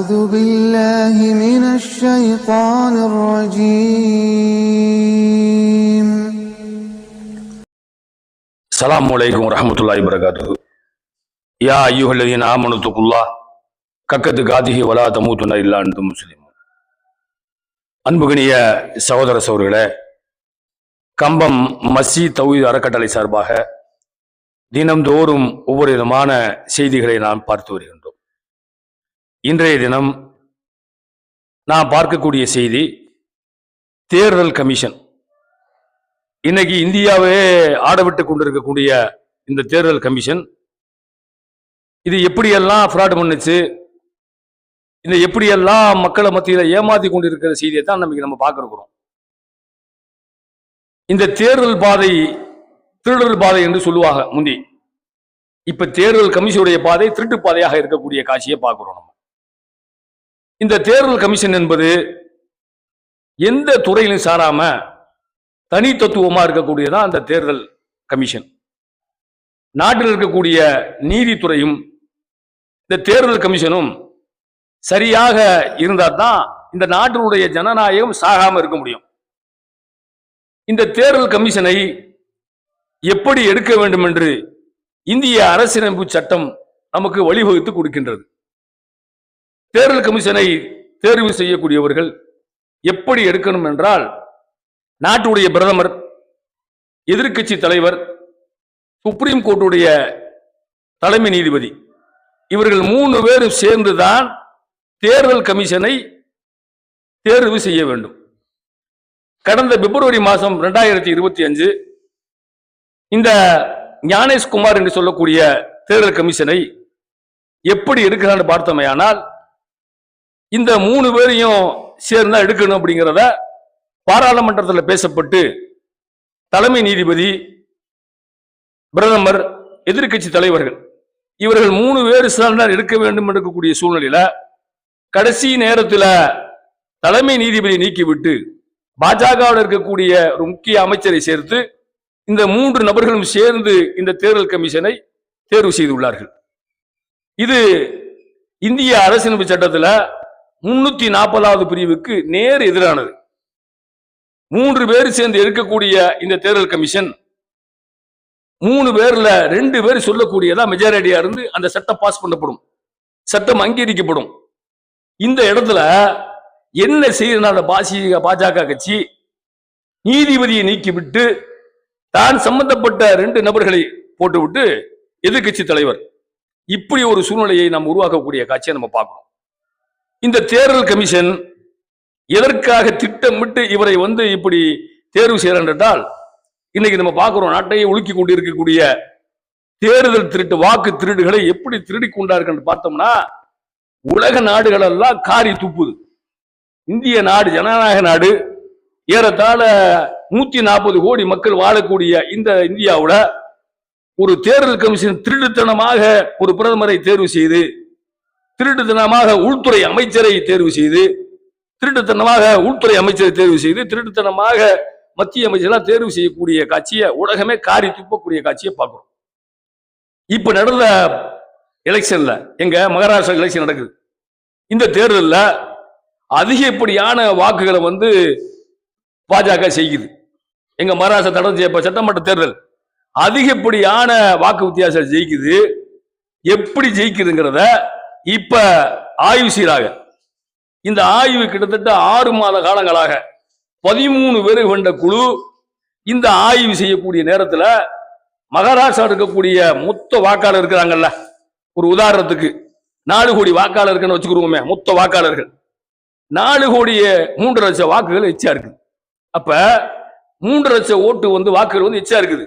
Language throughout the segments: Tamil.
أعوذ بالله من الشيطان الرجيم السلام عليكم ورحمة الله وبركاته يا أيها الذين آمنوا اتقوا الله கக்கத்து காதிகி வலா தமூத்துன இல்லா அன்தும் முஸ்லிம் அன்புகனிய சகோதர சோர்களே கம்பம் மசி தௌஹீத் அறக்கட்டளை சார்பாக தினம்தோறும் ஒவ்வொரு விதமான செய்திகளை நாம் பார்த்து வருகின்றோம் இன்றைய தினம் நான் பார்க்கக்கூடிய செய்தி தேர்தல் கமிஷன். இன்னைக்கு இந்தியாவே ஆடவிட்டு கொண்டிருக்கக்கூடிய இந்த தேர்தல் கமிஷன் இது எப்படியெல்லாம் ஃப்ராட் பண்ணுச்சு இந்த எப்படியெல்லாம் மக்களை மத்தியில் ஏமாத்தி கொண்டிருக்கிற செய்தியை தான் நமக்கு நம்ம பார்க்கிறோம் இந்த தேர்தல் பாதை திருடல் பாதை என்று சொல்லுவாங்க முந்தி. இப்ப தேர்தல் கமிஷனுடைய பாதை திருட்டு பாதையாக இருக்கக்கூடிய காட்சியை பார்க்கிறோம் நம்ம. இந்த தேர்தல் கமிஷன் என்பது எந்த துறையிலும் சாராம தனித்தத்துவமாக இருக்கக்கூடியதான் அந்த தேர்தல் கமிஷன். நாட்டில் இருக்கக்கூடிய நீதித்துறையும் இந்த தேர்தல் கமிஷனும் சரியாக இருந்தால் தான் இந்த நாட்டினுடைய ஜனநாயகம் சாகாம இருக்க முடியும். இந்த தேர்தல் கமிஷனை எப்படி எடுக்க வேண்டும் என்று இந்திய அரசியலமைப்பு சட்டம் நமக்கு வழிவகுத்து கொடுக்கின்றது. தேர்தல் கமிஷனை தேர்வு செய்யக்கூடியவர்கள் எப்படி எடுக்கணும் என்றால் நாட்டுடைய பிரதமர் எதிர்க்கட்சி தலைவர் சுப்ரீம் கோர்ட்டுடைய தலைமை நீதிபதி இவர்கள் மூணு பேரும் சேர்ந்துதான் தேர்தல் கமிஷனை தேர்வு செய்ய வேண்டும். கடந்த பிப்ரவரி மாதம் ரெண்டாயிரத்தி இருபத்தி அஞ்சு இந்த ஞானேஷ்குமார் என்று சொல்லக்கூடிய தேர்தல் கமிஷனை எப்படி எடுக்கிறான்னு பார்த்தோமையானால் இந்த மூணு பேரையும் சேர்ந்தா எடுக்கணும் அப்படிங்கிறத பாராளுமன்றத்தில் பேசப்பட்டு தலைமை நீதிபதி பிரதமர் எதிர்க்கட்சி தலைவர்கள் இவர்கள் மூணு பேர் சேர்ந்தால் எடுக்க வேண்டும் என்று இருக்கக்கூடிய சூழ்நிலையில கடைசி நேரத்தில் தலைமை நீதிபதி நீக்கிவிட்டு பாஜகவில் இருக்கக்கூடிய ஒரு முக்கிய அமைச்சரை சேர்த்து இந்த மூன்று நபர்களும் சேர்ந்து இந்த தேர்தல் கமிஷனை தேர்வு செய்துள்ளார்கள். இது இந்திய அரசியலமைப்பு சட்டத்தில் முன்னூத்தி நாற்பதாவது பிரிவுக்கு நேர் எதிரானது. மூன்று பேர் சேர்ந்து இருக்கக்கூடிய இந்த தேர்தல் கமிஷன் மூணு பேர்ல ரெண்டு பேர் சொல்லக்கூடியதா மெஜாரிட்டியா இருந்து அந்த சட்டம் பாஸ் பண்ணப்படும். சட்டம் அங்கீகரிக்கப்படும். இந்த இடத்துல என்ன செய்யறதுனால பாசிக பாஜக கட்சி நீதிபதியை நீக்கிவிட்டு தான் சம்பந்தப்பட்ட ரெண்டு நபர்களை போட்டுவிட்டு எதிர்கட்சி தலைவர். இப்படி ஒரு சூழ்நிலையை நாம் உருவாக்கக்கூடிய காட்சியை நம்ம பார்க்கணும். இந்த தேர்தல் கமிஷன் எதற்காக திட்டமிட்டு இவரை வந்து இப்படி தேர்வு செய்யறான் என்றால் இன்னைக்கு நம்ம பார்க்கிறோம் நாட்டையே உலுக்கி கொண்டு இருக்கக்கூடிய தேர்தல் திருட்டு வாக்கு திருடுகளை எப்படி திருடி கொண்டார்கள் பார்த்தோம்னா உலக நாடுகள் எல்லாம் காரி துப்புது. இந்திய நாடு ஜனநாயக நாடு ஏறத்தாழ நூத்தி நாற்பது கோடி மக்கள் வாழக்கூடிய இந்த இந்தியாவில் ஒரு தேர்தல் கமிஷன் திருடுத்தனமாக ஒரு பிரதமரை தேர்வு செய்து திருட்டுத்தனமாக உள்துறை அமைச்சரை தேர்வு செய்து திருட்டுத்தனமாக உள்துறை அமைச்சரை தேர்வு செய்து திருட்டுத்தனமாக மத்திய அமைச்சர்லாம் தேர்வு செய்யக்கூடிய காட்சியை உலகமே காரி துப்பக்கூடிய காட்சியை பார்க்கிறோம். இப்ப நடந்த எலெக்ஷன்ல எங்க மகாராஷ்டிரா எலெக்ஷன் நடக்குது. இந்த தேர்தலில் அதிகப்படியான வாக்குகளை வந்து பாஜக செய்யுது. எங்க மகாராஷ்டிரா நடந்து இப்ப சட்டமன்ற தேர்தல் அதிகப்படியான வாக்கு வித்தியாசம் ஜெயிக்குது. எப்படி ஜெயிக்குதுங்கிறத இப்ப ஆய்வு செய்கிறாங்க இந்த ஆய்வு கிட்டத்தட்ட ஆறு மாத காலங்களாக பதிமூணு பேர் கொண்ட குழு இந்த ஆய்வு செய்யக்கூடிய நேரத்தில் மகாராஷ்டிரா இருக்கக்கூடிய மொத்த வாக்காளர் இருக்கிறாங்கல்ல. ஒரு உதாரணத்துக்கு நாலு கோடி வாக்காளர் இருக்குன்னு வச்சுக்கிறோமே மொத்த வாக்காளர்கள். நாலு கோடிய மூன்று லட்சம் வாக்குகள் எச்சா இருக்குது. அப்ப மூன்று லட்சம் ஓட்டு வந்து வாக்குகள் வந்து எச்சா இருக்குது.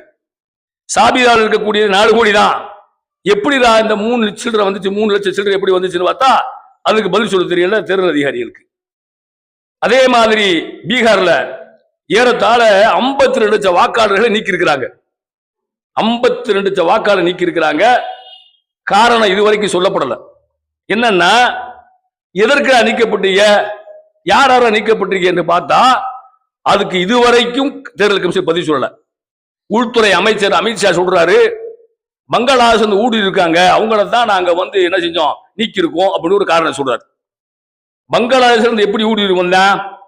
சாபிதால் இருக்கக்கூடிய நாலு கோடி தான் எப்படிதான் இந்த மூணு சில்லறை வந்துச்சு மூணு லட்சம் சில்லறை எப்படி வந்துச்சுன்னு பார்த்தா அதுக்கு பதில் சொல்ல தெரியல தேர்தல் அதிகாரிகளுக்கு. அதே மாதிரி பீகார்ல ஏறத்தாழ ஐம்பத்தி ரெண்டு லட்சம் வாக்காளர்களை நீக்கியிருக்கிறாங்க. ஐம்பத்தி ரெண்டு லட்சம் வாக்காளர் நீக்கியிருக்கிறாங்க. காரணம் இதுவரைக்கும் சொல்லப்படலை. என்னன்னா எதற்கு நீக்கப்பட்டீங்க? யார் யார நீக்கப்பட்டிருக்கீங்க என்று பார்த்தா அதுக்கு இதுவரைக்கும் தேர்தல் கமிஷன் பதிவு சொல்லலை. உள்துறை அமைச்சர் அமித்ஷா சொல்றாரு மங்களாசன் ஊடி இருக்காங்க அவங்கள தான் நாங்க வந்து என்ன செஞ்சோம்? நீக்கி இருக்கோம் அப்படின்னு ஒரு காரணம் சொல்றாரு. பங்களாதேஷ்ல எப்படி ஊடுருவி வந்தான்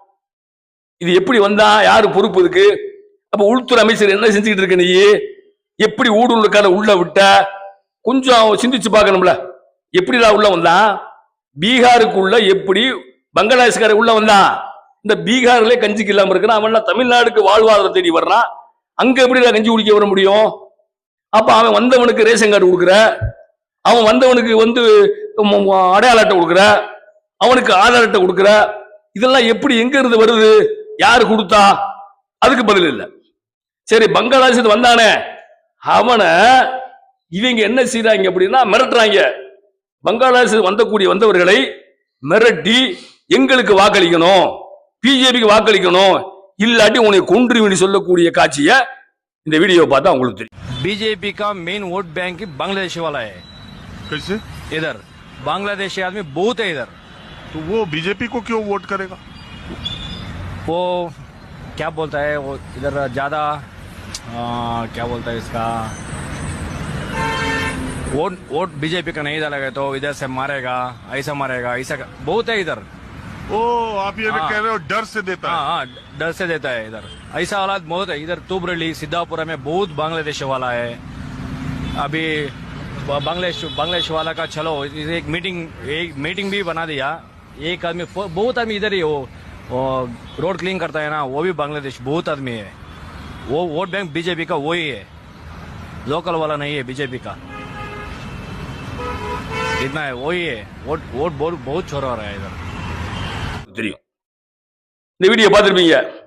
இது எப்படி வந்தா? யாரு பொறுப்பு இருக்கு அப்ப உள்துறை அமைச்சர் என்ன செஞ்சுக்கிட்டு இருக்க நீ? எப்படி ஊடுருவலுக்கான உள்ள விட்ட? கொஞ்சம் சிந்திச்சு பார்க்கணும்ல. எப்படிடா உள்ள வந்தான் பீகாருக்குள்ள எப்படி பங்களாதேஷ்கார உள்ள வந்தான் இந்த பீகார்ல கஞ்சிக்கு இல்லாம இருக்கிறான் அவன் தமிழ்நாடுக்கு வாழ்வாதாரம் தேடி வர்றான். அங்க எப்படிடா கஞ்சி குடிக்க வர முடியும்? அப்ப அவன் வந்தவனுக்கு ரேஷன் கார்டு கொடுக்குற அவன் வந்தவனுக்கு வந்து அடையாள அட்டை கொடுக்குற அவனுக்கு ஆதார் அட்டை கொடுக்குற இதெல்லாம் எப்படி எங்க இருந்து வருது யாரு கொடுத்தா அதுக்கு பதில் இல்லை. சரி பங்களாதேஷ் வந்தானே அவனை இவங்க என்ன செய்றாங்க அப்படின்னா மிரட்டுறாங்க. பங்களாதேஷ் வந்தக்கூடிய வந்தவர்களை மிரட்டி எங்களுக்கு வாக்களிக்கணும் பிஜேபிக்கு வாக்களிக்கணும் இல்லாட்டி உன்னை கொன்றுவின்னு சொல்லக்கூடிய காட்சியை இந்த வீடியோவை பார்த்தா உங்களுக்கு தெரியும் बीजेपी का मेन वोट बैंक ही बांग्लादेश वाला है कैसे इधर बांग्लादेशी आदमी बहुत है इधर तो वो बीजेपी को क्यों वोट करेगा वो क्या बोलता है वो इधर ज्यादा आ, क्या बोलता है इसका वोट वोट बीजेपी का नहीं डालेगा तो इधर से मारेगा ऐसा मारेगा ऐसा बहुत है इधर ओ आप ये हाँ। कह रहे हो डर से देता हाँ है। हाँ डर से देता है इधर। ऐसा हालात बहुत है इधर तुबरली सिद्धापुरा में बहुत बांग्लादेश वाला है। अभी बांग्लादेश बांग्लादेश वाला का चलो एक मीटिंग एक मीटिंग भी बना दिया। एक आदमी बहुत आदमी इधर ही वो, वो रोड क्लीन करता है ना वो भी बांग्लादेश बहुत आदमी है। वो वोट बैंक बीजेपी का वही है। लोकल वाला नहीं है बीजेपी का। इतना है वही है। वोट वोट बहुत बहुत छोरा रहा है इधर। தெரியும். இந்த வீடியோ பார்த்துருப்பீங்க.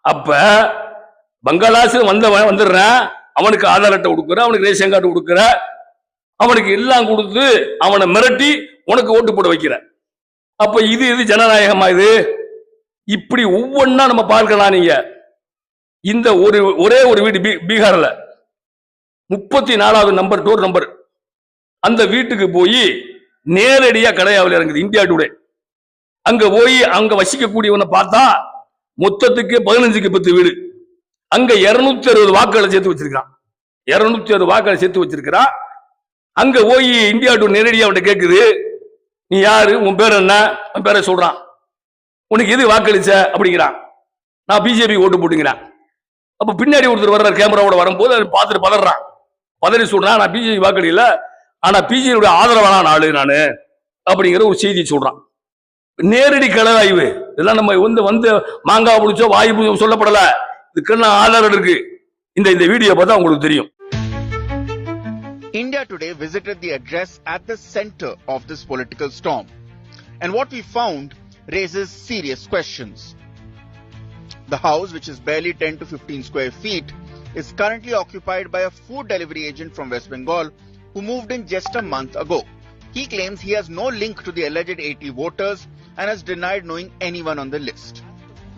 அப்ப பங்களாதேஷ் வந்தவன் வந்துடுறான். அவனுக்கு ஆதார் அட்டை கொடுக்குற அவனுக்கு ரேஷன் கார்டு கொடுக்குற அவனுக்கு எல்லாம் கொடுத்து அவனை மிரட்டி உனக்கு ஓட்டு போட வைக்கிற அப்ப இது இது ஜனநாயகமா இது? இப்படி ஒவ்வொன்னா நம்ம பார்க்கலாம் நீங்க? இந்த ஒரு ஒரே ஒரு வீடு பீ- பீகார்ல. முப்பத்தி நாலாவது நம்பர் டோர் நம்பர். அந்த வீட்டுக்கு போய் நேரடியாக கடையாவில் இறங்குது. India today. அங்க போய் அங்க வசிக்கக்கூடியவனை பார்த்தா மொத்தத்துக்கு பதினஞ்சுக்கு பத்து வீடு. அங்க இருநூத்தி அறுபது வாக்குகளை சேர்த்து வச்சிருக்கான் இருநூத்தி அறுபது வாக்குகளை சேர்த்து வச்சிருக்கிறான் அங்க போய் இந்தியா டு நேரடியாக அவன்கிட்ட கேட்குது நீ யாரு? உன் பேர் என்ன? உன் பேரை சொல்றான். உனக்கு எது வாக்களிச்ச? அப்படிங்கிறான். நான் பிஜேபி ஓட்டு போட்டுங்கிறேன் அப்போ பின்னாடி ஒருத்தர் வர்ற கேமராவோட வரும்போது அதை பார்த்துட்டு பதறான். பதறி சொல்றான் நான் பிஜேபி வாக்களியில ஆனால் பிஜேபியோட ஆதரவான ஆளு நான். அப்படிங்கிற ஒரு செய்தி சொல்றான். நேரடி களவாய்வு இதெல்லாம் நம்ம வந்து வந்து மாங்காய் புடிச்சோ வாய் புடிச்சோ சொல்லப்படல இதுக்கெல்லாம் ஆதாரம் இருக்கு இந்த இந்த வீடியோ பார்த்தா உங்களுக்கு தெரியும் India Today visited the address at the center of this political storm. And what we found raises serious questions. The house, which is barely 10 to 15 square feet, is currently occupied by a food delivery agent from West Bengal who moved in just a month ago. He claims he has no link to the alleged 80 voters and has denied knowing anyone on the list.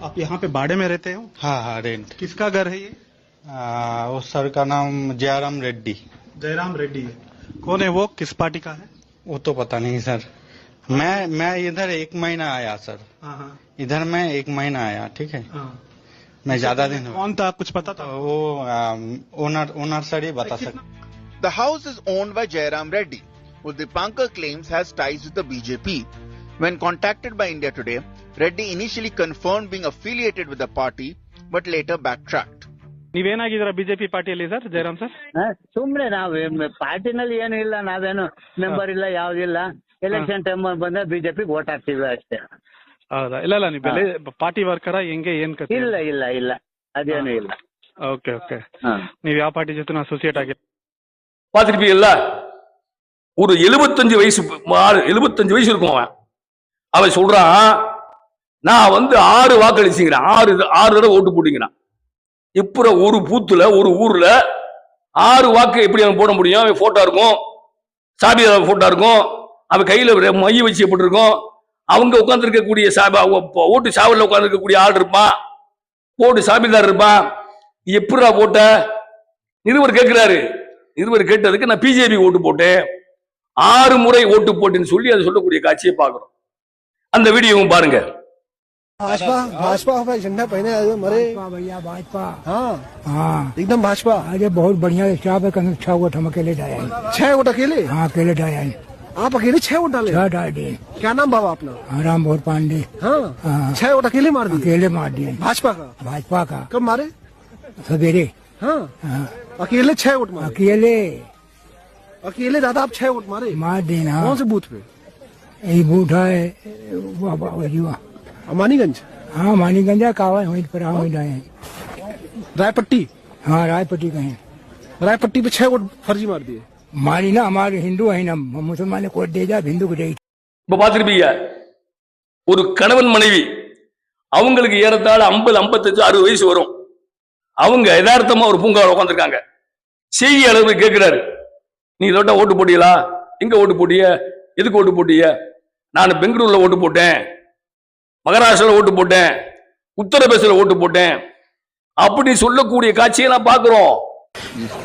आप यहाँ पे बाड़े में रहते हो? हाँ हाँ रेंट किसका घर है ये? आ, उस सर का नाम जयराम रेड्डी। जयराम रेड्डी है। कौन है वो? किस पार्टी का है? वो तो पता नहीं सर। मैं मैं इधर एक महीना आया सर। हाँ हाँ। इधर मैं एक महीना आया ठीक है? हाँ। मैं ज़्यादा दिन। कौन था? कुछ पता था? वो ओनर ओनर सर ही बता सकते the house is owned by Jairam Reddy who Dipankar claims has ties with the BJP. When contacted by India Today, Reddy initially confirmed being affiliated with the party, but later backtracked. ನೀವೇನಾಗಿದ್ದೀರಾ ಬಿಜೆಪಿ ಪಾರ್ಟಿಯಲ್ಲಿ ಸರ್ ಜಯರಾಮ್ ಸರ್ ಹ? ಸುಮ್ನೆ ನಾವು ಪಾರ್ಟಿನಲ್ಲಿ ಏನು ಇಲ್ಲ ನಾವೇನು ಮೆಂಬರ್ ಇಲ್ಲ ಯಾವ್ದಿಲ್ಲ ಎಲೆಕ್ಷನ್ ಟೈಮ್ ಬಂದ್ರೆ ಬಿಜೆಪಿಗೆ ವೋಟ್ ಹಾಕ್ತೀವಿ ಅಷ್ಟೇ ಹೌದಾ ಇಲ್ಲ ಇಲ್ಲ ನೀವು ಬೆಲೆ ಪಾರ್ಟಿ ವರ್ಕರ ಹೆಂಗೆ ಏನ್ ಕತೆ ಇಲ್ಲ ಇಲ್ಲ ಇಲ್ಲ ಅದೇನು ಇಲ್ಲ ಓಕೆ ಓಕೆ ಹ. ನೀವು ಯಾವ ಪಾರ್ಟಿ ಜೊತೆ ಅಸೋಸಿಯೇಟ್ ಆಗಿ பார்த்திருப்பீங்கல்ல ஒரு எழுபத்தஞ்சு வயசு ஆறு எழுபத்தஞ்சு வயசு இருக்கும் அவன் அவன் சொல்றான் நான் வந்து ஆறு வாக்களிச்சுங்கிறேன் ஆறு ஆறு தடவை ஓட்டு போட்டிங்கிறான் இப்போ ஒரு பூத்துல ஒரு ஊர்ல ஆறு வாக்கு எப்படி அவன் போட முடியும்? அவன் போட்டோ இருக்கும். சாபி போட்டோ இருக்கும். அவன் கையில மைய மை வச்சு போட்டிருக்கும். அவங்க உட்காந்துருக்கக்கூடிய சாபி ஓட்டு சாவல்ல உட்காந்துருக்கக்கூடிய ஆள் இருப்பான். ஓட்டு சாபிதார் இருப்பான். எப்படிடா போட்ட நிருபர் கேட்கிறாரு. நிருபர் கேட்டதுக்கு நான் பிஜேபி ஓட்டு போட்டேன். ஆறு முறை ஓட்டு போட்டேன்னு சொல்லி அதை சொல்லக்கூடிய காட்சியை பார்க்குறோம். அந்த வீடியோவும் பாருங்க भाजपा भाजपा का झंडा पहने आए हुए मरे भाजपा भैया भाजपा हाँ हाँ एकदम भाजपा अरे बहुत बढ़िया स्टाफ है कहीं छह गोट हम अकेले जाए हैं छह वोट अकेले हाँ अकेले जाए हैं आप अकेले छह वोट डाले छह डाल दिए क्या नाम बाबा अपना राम भोर पांडे हाँ हाँ। छह वोट अकेले मार दिए अकेले मार दिए भाजपा का भाजपा का कब मारे सवेरे हाँ हाँ, अकेले छह वोट मारे अकेले अकेले दादा आप छह वोट मारे मार देना कौन से बूथ पे यही बूढ़ा है वो- वो- वो युवा अमानीगंज हाँ मानीगंजा कावा वहीं पर हाँ वहीं रहे रायपट्टी हाँ रायपट्टी कहें रायपट्टी पे छह वोट फर्जी मार दिए मारी ना हमारे हिंदू है ना मुसलमान को दे जा हिंदू को दे இப்ப பார்த்திருப்பீங்க ஒரு கணவன் மனைவி அவங்களுக்கு ஏறத்தாழ ஐம்பது ஐம்பத்தஞ்சு அறுபது வயசு வரும் அவங்க யதார்த்தமா ஒரு பூங்காவில் உட்காந்துருக்காங்க செய்தி அளவு கேட்கிறாரு நீ இதோட்ட ஓட்டு போட்டீங்களா எங்க ஓட்டு போட்டிய எதுக்கு ஓட்டு போட்டிய நான் பெங்களூர்ல ஓட்டு போட்டேன் மகாராஷ்டிரால ஓட்டு போட்டேன் உத்தரப்பிரதேசில் ஓட்டு போட்டேன். அப்படி சொல்லக்கூடிய காட்சியை நான் பார்க்குறோம்.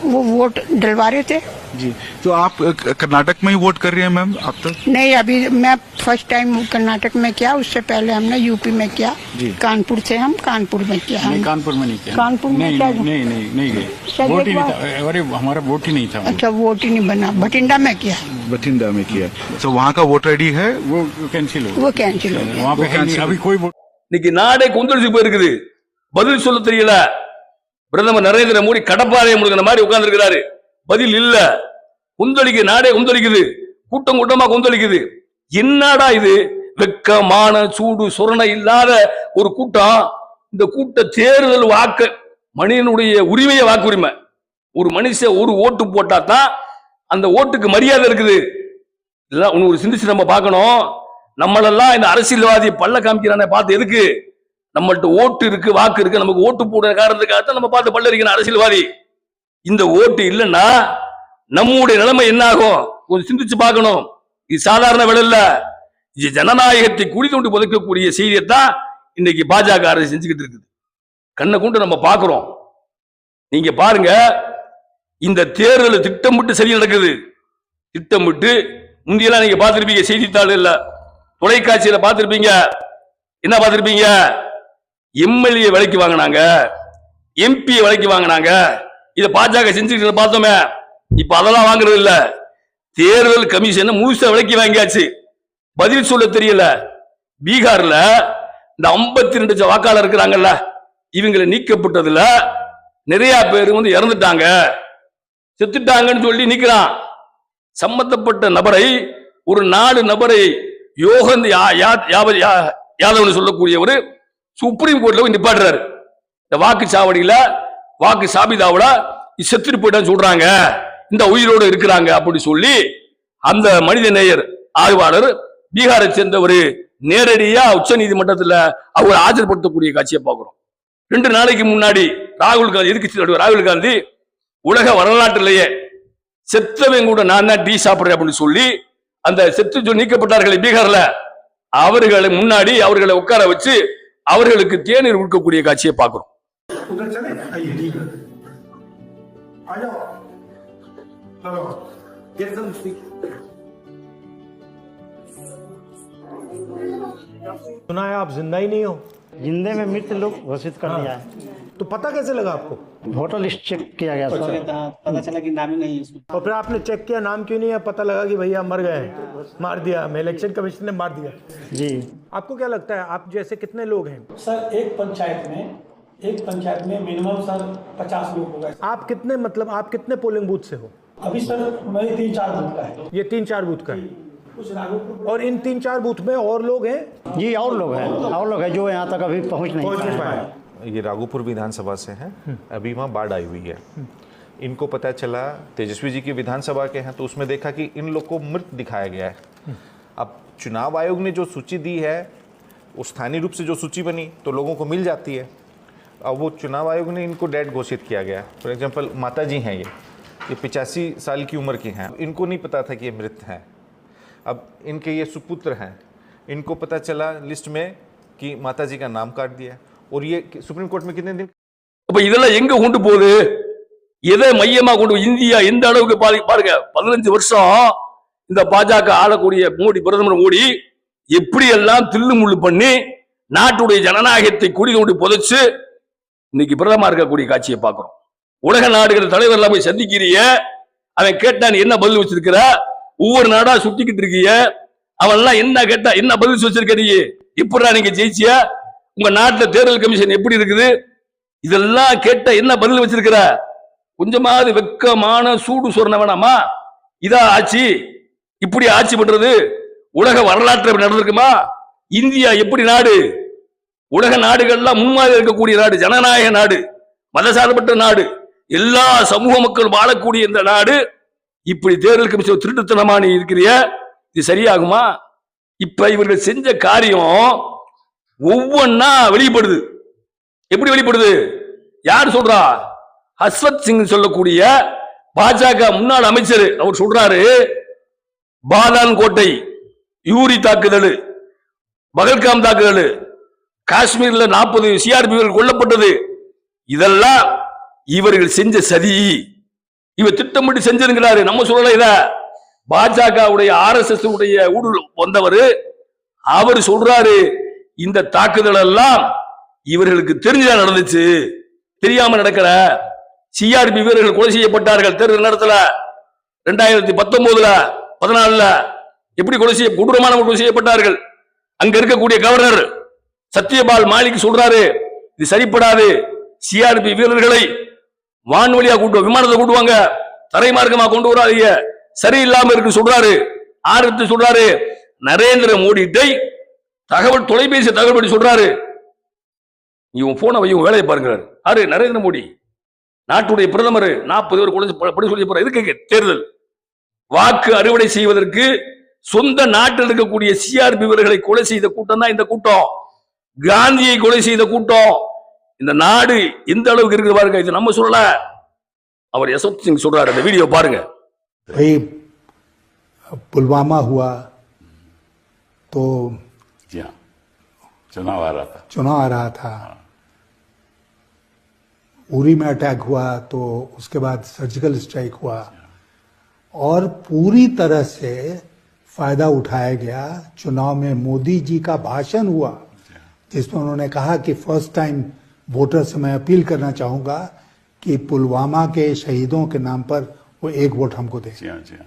वो वोट डलवा रहे थे जी तो आप अ, कर्नाटक में ही वोट कर रही हैं मैम अब तक नहीं अभी मैं फर्स्ट टाइम कर्नाटक में किया उससे पहले हमने यूपी में किया जी। कानपुर से हम कानपुर में किया नहीं हम कानपुर में नहीं किया कानपुर में नहीं क्या नहीं नहीं नहीं गए शायद वोट ही एक नहीं बार- था अरे हमारा वोट ही नहीं था अच्छा वोट ही नहीं बना भटिंडा में किया बठिंडा में किया तो वहाँ का वोट आईडी है वो कैंसिल हो वो कैंसिल हो गया वहाँ पे है नहीं, अभी कोई वोट இன்னைக்கு நாடே கொந்தளிச்சு போயிருக்குது பதில் சொல்ல தெரியல பிரதமர் நரேந்திர மோடி கடப்பாறையை முழுகின மாதிரி உட்கார்ந்துருக்கிறாரு. பதில் இல்ல. குந்தளிக்கு நாடே குந்தளிக்குது. கூட்டம் கூட்டமா குந்தளிக்குது. என்னடா இது? வெக்கமான சூடு சுரணை இல்லாத ஒரு கூட்டம். இந்த கூட்ட தேர்தல் வாக்கு மனிதனுடைய உரிமையை வாக்குரிமை. ஒரு மனுஷன் ஒரு ஓட்டு போட்டா தான் அந்த ஓட்டுக்கு மரியாதை இருக்குது. இதெல்லாம் ஒன்று ஒரு சிந்திச்சு நம்ம பார்க்கணும். நம்மளெல்லாம் இந்த அரசியல்வாதி பல்ல காமிக்கிறானே பார்த்து எதுக்கு? நம்மள்ட்ட ஓட்டு இருக்கு வாக்கு இருக்கு நமக்கு ஓட்டு போடுற காரணத்துக்காக தான் நம்ம பார்த்து பல்லரிக்கிற அரசியல்வாதி. இந்த ஓட்டு இல்லைன்னா நம்முடைய நிலைமை என்ன ஆகும் கொஞ்சம் சிந்திச்சு பார்க்கணும். இது சாதாரண வேலை இல்ல. இது ஜனநாயகத்தை குழி தோண்டி புதைக்கக்கூடிய செய்தியைத்தான் இன்னைக்கு பாஜக அரசு செஞ்சுக்கிட்டு இருக்குது. கண்ணை கொண்டு நம்ம பார்க்குறோம். நீங்க பாருங்க இந்த தேர்தல் திட்டமிட்டு சரி நடக்குது. திட்டமிட்டு முந்தியெல்லாம் நீங்க பார்த்துருப்பீங்க செய்தித்தாள் இல்லை. தொலைக்காட்சியில பார்த்துருப்பீங்க. என்ன பார்த்துருப்பீங்க? எம்எல்ஏ விலைக்கு வாங்கினாங்க எம்பி விலைக்கு வாங்கினாங்க. இதை பாஜக செஞ்சுட்டு பார்த்தோமே இப்ப அதெல்லாம் வாங்குறது இல்ல. தேர்தல் கமிஷன் முழுசா விலைக்கு வாங்கியாச்சு. பதில் சொல்ல தெரியல. பீகார்ல இந்த 52 ரெண்டு வாக்காளர் இருக்கிறாங்கல்ல இவங்களை நீக்கப்பட்டதுல நிறைய பேர் வந்து இறந்துட்டாங்க. செத்துட்டாங்கன்னு சொல்லி நிக்கிறான். சம்பந்தப்பட்ட நபரை ஒரு நாலு நபரை யோகந்த் யா- யா- யா- யாதவ்னு சொல்லக்கூடியவர் சுப்ரீம் கோர்ட்ல போய் நிப்பாடுறாரு இந்த வாக்குச்சாவடியில வாக்கு சாபிதாவுல செத்துட்டு போயிட்டான்னு சொல்றாங்க. இந்த உயிரோடு இருக்கிறாங்க அப்படி சொல்லி அந்த மனித நேயர் ஆய்வாளர் பீகாரை சேர்ந்தவர் நேரடியா உச்ச நீதிமன்றத்தில் அவர் ஆஜர்படுத்தக்கூடிய காட்சியை பார்க்கிறோம். ரெண்டு நாளைக்கு முன்னாடி ராகுல் காந்தி எதிர்கட்சி தலைவர் ராகுல் காந்தி உலக வரலாற்றிலேயே செத்தவன் கூட நான் தான் டீ சாப்பிட்றேன் அப்படின்னு சொல்லி அந்த செத்து சொல்லி நீக்கப்பட்டார்களே பீகார்ல. அவர்களை முன்னாடி அவர்களை உட்கார வச்சு அவர்களுக்கு தேநீர் கொடுக்கக்கூடிய காட்சியை பார்க்கிறோம் सुना है आप जिंदा ही नहीं हो जिंदे में मृत लोग घोषित कर दिया है तो पता कैसे लगा आपको वोटर लिस्ट चेक किया गया सर पता चला कि नाम ही नहीं है और फिर आपने चेक किया नाम क्यों नहीं है? पता लगा कि भैया मर गए हैं। मार दिया हमें इलेक्शन कमीशन ने मार दिया। जी। आपको क्या लगता है आप जैसे कितने लोग हैं? सर एक पंचायत में एक पंचायत में मिनिमम सर पचास लोग हो गए आप कितने मतलब आप कितने पोलिंग बूथ से हो? अभी सर मेरे तीन चार बूथ का है। ये तीन चार बूथ का है। और इन तीन चार बूथ में और लोग हैं? जी और लोग हैं और लोग हैं जो यहाँ तक अभी पहुँच नहीं पाए। ये राघोपुर विधानसभा से हैं। अभी वहाँ बाढ़ आई हुई है। इनको पता चला, तेजस्वी जी की विधानसभा के हैं तो उसमें देखा कि इन लोग को मृत दिखाया गया है। अब चुनाव आयोग ने जो सूची दी है स्थानीय रूप से जो सूची बनी तो लोगों को मिल जाती है। अब वो चुनाव आयोग ने इनको डेड घोषित किया गया। फॉर एग्ज़ाम्पल माता जी हैं ये। ये पिचासी साल की उम्र की हैं। इनको नहीं पता था कि ये मृत हैं। अब इनके ये सुपुत्र हैं। इनको पता चला लिस्ट में कि माता जी का नाम काट दिया। और ये सुप्रीम कोर्ट में कितने दिन அப்ப இதெல்லாம் எங்க கொண்டு போகுது எதை மையமா கொண்டு போ- இந்தியா எந்த அளவுக்கு பாரு- பாருங்க பதினஞ்சு வருஷம் இந்த பாஜக ஆளக்கூடிய மோடி பிரதமர் மோடி எப்படி எல்லாம் தில்லு முள்ளு பண்ணி நாட்டுடைய ஜனநாயகத்தை குடி கொண்டு புதைச்சு இன்னைக்கு பிரதமர் இருக்கக்கூடிய காட்சியை பார்க்கிறோம் உலக நாடுகள் தலைவர்லாம் போய் சந்திக்கிறிய அவன் கேட்டான் என்ன பதில் வச்சிருக்கிற ஒவ்வொரு நாடா சுத்திக்கிட்டு இருக்கீங்க அவன் எல்லாம் என்ன கேட்டா என்ன பதில் வச்சிருக்க நீ எப்படிடா நீங்க ஜெயிச்சியா உங்க நாட்டில் தேர்தல் கமிஷன் எப்படி இருக்குது? இதெல்லாம் கேட்ட என்ன பதில் வச்சிருக்கிற? கொஞ்சமாவது வெக்கமான சூடு சொன்ன வேணாமா? இதா ஆட்சி. இப்படி ஆட்சி பண்றது உலக வரலாற்று அப்படி நடந்திருக்குமா? இந்தியா எப்படி நாடு? உலக நாடுகள்லாம் முன்மாதிரி இருக்கக்கூடிய நாடு ஜனநாயக நாடு மதசார்பற்ற நாடு எல்லா சமூக மக்கள் வாழக்கூடிய இந்த நாடு இப்படி தேர்தல் கமிஷன் திருட்டுத்தனமா நீ இருக்கிறிய? இது சரியாகுமா? இப்ப இவர்கள் செஞ்ச காரியம் ஒவ்வொன்னா வெளிப்படுது. எப்படி வெளிப்படுது? யார் சொல்றா? ஹஸ்வத் சிங் சொல்லக்கூடிய பாஜக முன்னாள் அமைச்சர் அவர் சொல்றாரு பாலான் கோட்டை யூரி தாக்குதல் பகல்காம் தாக்குதல் காஷ்மீர்ல நாற்பது சிஆர்பிகள் கொல்லப்பட்டது. இதெல்லாம் இவர்கள் செஞ்ச சதி. இவர் திட்டமிட்டு செஞ்சிருக்கிறாரு. நம்ம சொல்லல இத. பாஜகவுடைய ஆர் எஸ் எஸ் உடைய ஊடுருவல் வந்தவர் அவர் சொல்றாரு இந்த தாக்குதல் எல்லாம் இவர்களுக்கு தெரிஞ்சுதான் நடந்துச்சு? தெரியாம நடக்கல. சிஆர்பி வீரர்கள் கொலை செய்யப்பட்டார்கள் தேர்தல் நேரத்துல. ரெண்டாயிரத்தி பத்தொன்பதுல பதினாலுல எப்படி கொலை செய்ய கொடூரமான கொலை செய்யப்பட்டார்கள்? அங்க இருக்கக்கூடிய கவர்னர் சத்யபால் மாலிக் சொல்றாரு இது சரிப்படாது. சிஆர்பி வீரர்களை வான்வழியா கூட்டு விமானத்தை கூட்டுவாங்க தரைமார்க்கமா கொண்டு வராதீங்க. சரியில்லாம இருக்கு சொல்றாரு. ஆரம்பித்து சொல்றாரு. நரேந்திர மோடிட்டை தகவல் தொலைபேசி தகவல் தகவல்படி சொல்றாரு. இவன் போனை வையும் வேலையை பாருங்க. அரு நரேந்திர மோடி. நாட்டுடைய பிரதமர். நாற்பது பேர் குழந்தை படி சொல்லி போற இதுக்கு தேர்தல். வாக்கு அறுவடை செய்வதற்கு சொந்த நாட்டில் இருக்கக்கூடிய சிஆர்பி வீரர்களை கொலை செய்த கூட்டம் தான் இந்த கூட்டம். காந்தியை கொலை செய்த கூட்டம். இந்த நாடு எந்த அளவுக்கு இருக்கு பாருங்க. இது நம்ம சொல்லல. அவர் யசோத் சிங் சொல்றாரு. அந்த வீடியோ பாருங்க. புல்வாமா ஹுவா तो चुनाव आ रहा था। चुनाव आ रहा था। उरी में अटैक हुआ तो उसके बाद सर्जिकल स्ट्राइक हुआ। और पूरी तरह से फ़ायदा उठाया गया। चुनाव में मोदी जी का भाषण हुआ जिसमें उन्होंने कहा कि फ़र्स्ट टाइम वोटर से मैं अपील करना चाहूँगा कि पुलवामा के शहीदों के नाम पर वो एक वोट हमको दे। जी हाँ जी हाँ।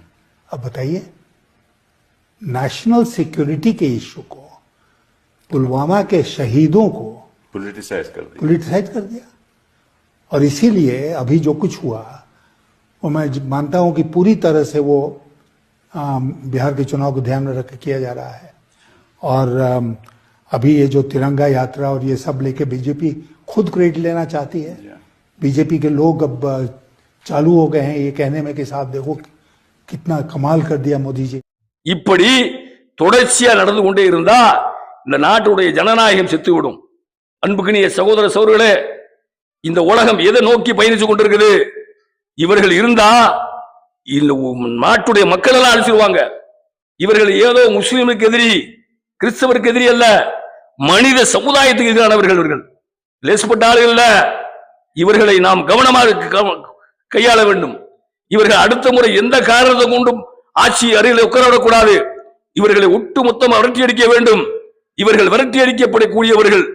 अब बताइए नेशनल सिक्योरिटी के इश्यू को पुलवामा के शहीदों को पोलिटिसाइज कर दी पोलिटिसाइज कर दिया और इसीलिए अभी जो कुछ हुआ वो मैं ज- मानता हूं कि पूरी तरह से वो अम, बिहार के चुनाव को ध्यान में रख के किया जा रहा है और अम, अभी ये जो तिरंगा यात्रा और ये सब लेके बीजेपी खुद क्रेडिट लेना चाहती है बीजेपी के लोग अब अ, चालू हो गए हैं ये कहने में कि साहब देखो कितना कमाल कर दिया मोदी जी இப்படி தொடர்ச்சியா நடந்து கொண்டே இருந்தா இந்த நாட்டுடைய ஜனநாயகம் செத்துவிடும். அன்புக்கினிய சகோதர சோர்களே இந்த உலகம் எதை நோக்கி பயணிச்சு கொண்டிருக்குது? இவர்கள் இருந்தா இந்த நாட்டுடைய மக்கள் எல்லாம் அழிச்சிருவாங்க இவர்கள் ஏதோ முஸ்லீமுக்கு எதிரி கிறிஸ்தவருக்கு எதிரி அல்ல மனித சமுதாயத்துக்கு எதிரானவர்கள் இவர்கள். லேசுப்பட்ட ஆளுகள் இல்ல. இவர்களை நாம் கவனமாக கையாள வேண்டும். இவர்கள் அடுத்த முறை எந்த காரணத்தை கொண்டும் ஆட்சி அருகில் உட்காரவிடக்கூடாது. இவர்களை ஒட்டு மொத்தம் அடிக்க வேண்டும். இவர்கள் விரட்டி அடிக்கப்படக்கூடியவர்கள்.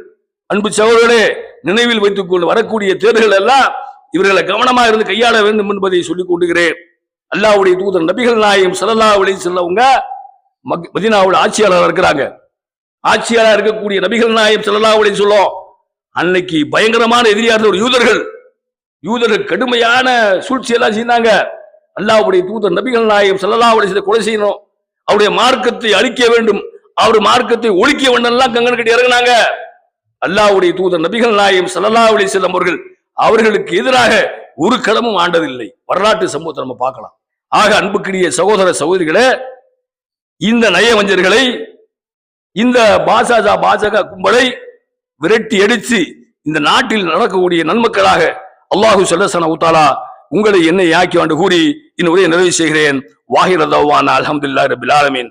அன்பு சகோதரே நினைவில் வைத்துக் கொண்டு வரக்கூடிய தேர்தல்கள் எல்லாம் இவர்களை கவனமாக இருந்து கையாள வேண்டும் என்பதை சொல்லிக் கொண்டுகிறேன். அல்லாவுடைய தூதர் நபிகள் நாயகம் ஸல்லல்லாஹு அலைஹி செல்லவங்க மதினாவோட ஆட்சியாளராக இருக்கிறாங்க. ஆட்சியாளராக இருக்கக்கூடிய நபிகள் நாயகம் ஸல்லல்லாஹு அலைஹி சொல்லும் அன்னைக்கு பயங்கரமான எதிரியாக ஒரு யூதர்கள் யூதர்கள் கடுமையான சூழ்ச்சி எல்லாம் செய்தாங்க. அல்லாவுடைய தூதர் நபிகள் நாயகம் ஸல்லல்லாஹு அலைஹி கொலை செய்யணும் அவருடைய மார்க்கத்தை அழிக்க வேண்டும் அவர் மார்க்கத்தை ஒழுக்கிய வண்ணெல்லாம் கங்கன் கட்டி இறங்கினாங்க. அல்லாவுடைய தூதர் நபிகள் நாயம் சல்லா அலி செல்லம் அவர்கள் அவர்களுக்கு எதிராக ஒரு களமும் ஆண்டதில்லை. வரலாற்று சம்பவத்தை நம்ம பார்க்கலாம். ஆக அன்புக்குரிய சகோதர சகோதரிகளே இந்த நயவஞ்சர்களை இந்த பாஜக பாஜக கும்பலை விரட்டி அடித்து இந்த நாட்டில் நடக்கக்கூடிய நன்மக்களாக அல்லாஹு சல்லசன உத்தாலா உங்களை என்னை ஆக்கி ஆண்டு கூறி இந்த உரையை நிறைவு செய்கிறேன். வாஹிர தவான் அல்ஹம்துலில்லாஹி ரபில் ஆலமீன்.